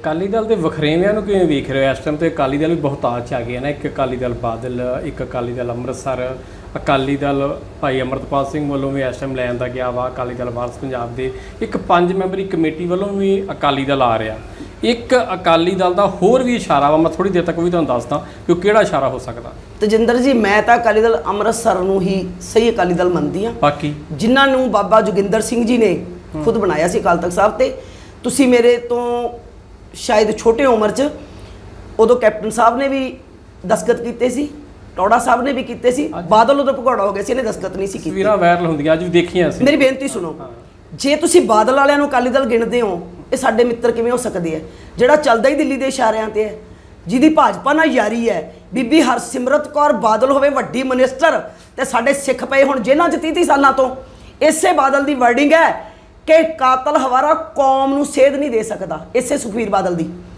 ਅਕਾਲੀ ਦਲ ਦੇ ਵਖਰੇਵਿਆਂ ਨੂੰ ਕਿਵੇਂ ਵੇਖ ਰਹੇ ਹੋ ਇਸ ਟਾਈਮ ਤੇ ਅਕਾਲੀ ਦਲ ਵੀ ਬਹੁਤਾਤ ਚ ਆ ਗਿਆ ਨਾ ਇੱਕ ਅਕਾਲੀ ਦਲ ਬਾਦਲ ਇੱਕ ਅਕਾਲੀ ਦਲ ਅੰਮ੍ਰਿਤਸਰ ਅਕਾਲੀ ਦਲ ਭਾਈ ਅਮਰਤਪਾਲ ਸਿੰਘ ਵੱਲੋਂ ਵੀ ਇਸ ਟਾਈਮ ਲੈ ਆਂਦਾ ਗਿਆ ਵਾ ਅਕਾਲੀ ਦਲ ਵਾਰਸ ਪੰਜਾਬ ਦੇ ਇੱਕ ਪੰਜ ਮੈਂਬਰੀ ਕਮੇਟੀ ਵੱਲੋਂ ਵੀ ਅਕਾਲੀ ਦਲ ਆ ਰਿਹਾ ਇੱਕ ਅਕਾਲੀ ਦਲ ਦਾ ਹੋਰ ਵੀ ਇਸ਼ਾਰਾ ਵਾ ਮੈਂ ਥੋੜੀ ਦੇਰ ਤੱਕ ਵੀ ਤੁਹਾਨੂੰ ਦੱਸਦਾ ਕਿ ਉਹ ਕਿਹੜਾ ਇਸ਼ਾਰਾ ਹੋ ਸਕਦਾ ਤਜਿੰਦਰ ਜੀ ਮੈਂ ਤਾਂ ਅਕਾਲੀ ਦਲ ਅੰਮ੍ਰਿਤਸਰ ਨੂੰ ਹੀ ਸਹੀ ਅਕਾਲੀ ਦਲ ਮੰਨਦੀ ਆ ਬਾਕੀ ਜਿਨ੍ਹਾਂ ਨੂੰ ਬਾਬਾ ਜੋਗਿੰਦਰ ਸਿੰਘ ਜੀ ਨੇ ਖੁਦ ਬਣਾਇਆ ਸੀ ਅਕਾਲ ਤਖਤ ਸਾਹਿਬ ਤੇ ਤੁਸੀਂ ਮੇਰੇ ਤੋਂ ਸ਼ਾਇਦ ਛੋਟੇ ਉਮਰ 'ਚ ਉਦੋਂ ਕੈਪਟਨ ਸਾਹਿਬ ਨੇ ਵੀ ਦਸਖਤ ਕੀਤੇ ਸੀ ਟੌੜਾ ਸਾਹਿਬ ਨੇ ਵੀ ਕੀਤੇ ਸੀ ਬਾਦਲ ਉਦੋਂ ਭਗੌੜਾ ਹੋ ਗਿਆ ਸੀ ਇਹਨੇ ਦਸਖਤ ਨਹੀਂ ਸੀ ਕੀਤੀ। ਤਸਵੀਰਾਂ ਵਾਇਰਲ ਹੁੰਦੀਆਂ ਅੱਜ ਵੀ ਦੇਖੀਆਂ ਅਸੀਂ। ਮੇਰੀ ਬੇਨਤੀ ਸੁਣੋ ਜੇ ਤੁਸੀਂ ਬਾਦਲ ਵਾਲਿਆਂ ਨੂੰ ਅਕਾਲੀ ਦਲ ਗਿਣਦੇ ਹੋ ਇਹ ਸਾਡੇ ਮਿੱਤਰ ਕਿਵੇਂ ਹੋ ਸਕਦੇ ਆ ਜਿਹੜਾ ਚੱਲਦਾ ਹੀ ਦਿੱਲੀ ਦੇ ਇਸ਼ਾਰਿਆਂ ਤੇ ਹੈ ਜਿਹਦੀ ਭਾਜਪਾ ਨਾਲ ਯਾਰੀ ਹੈ ਬੀਬੀ ਹਰਸਿਮਰਤ ਕੌਰ ਬਾਦਲ ਹੋਵੇ ਵੱਡੀ ਮਿਨਿਸਟਰ ਤੇ ਸਾਡੇ ਸਿੱਖ ਪਏ ਹੁਣ ਜੇਲ੍ਹਾਂ 'ਚ 30 ਸਾਲਾਂ ਤੋਂ ਇਸੇ ਬਾਦਲ ਦੀ ਵਰਡਿੰਗ ਹੈ ਕਿ ਕਾਤਲ ਹਵਾਰਾ ਕੌਮ ਨੂੰ ਸੇਧ ਨਹੀਂ ਦੇ ਸਕਦਾ ਇਸੇ ਸੁਖਵੀਰ ਬਾਦਲ ਦੀ।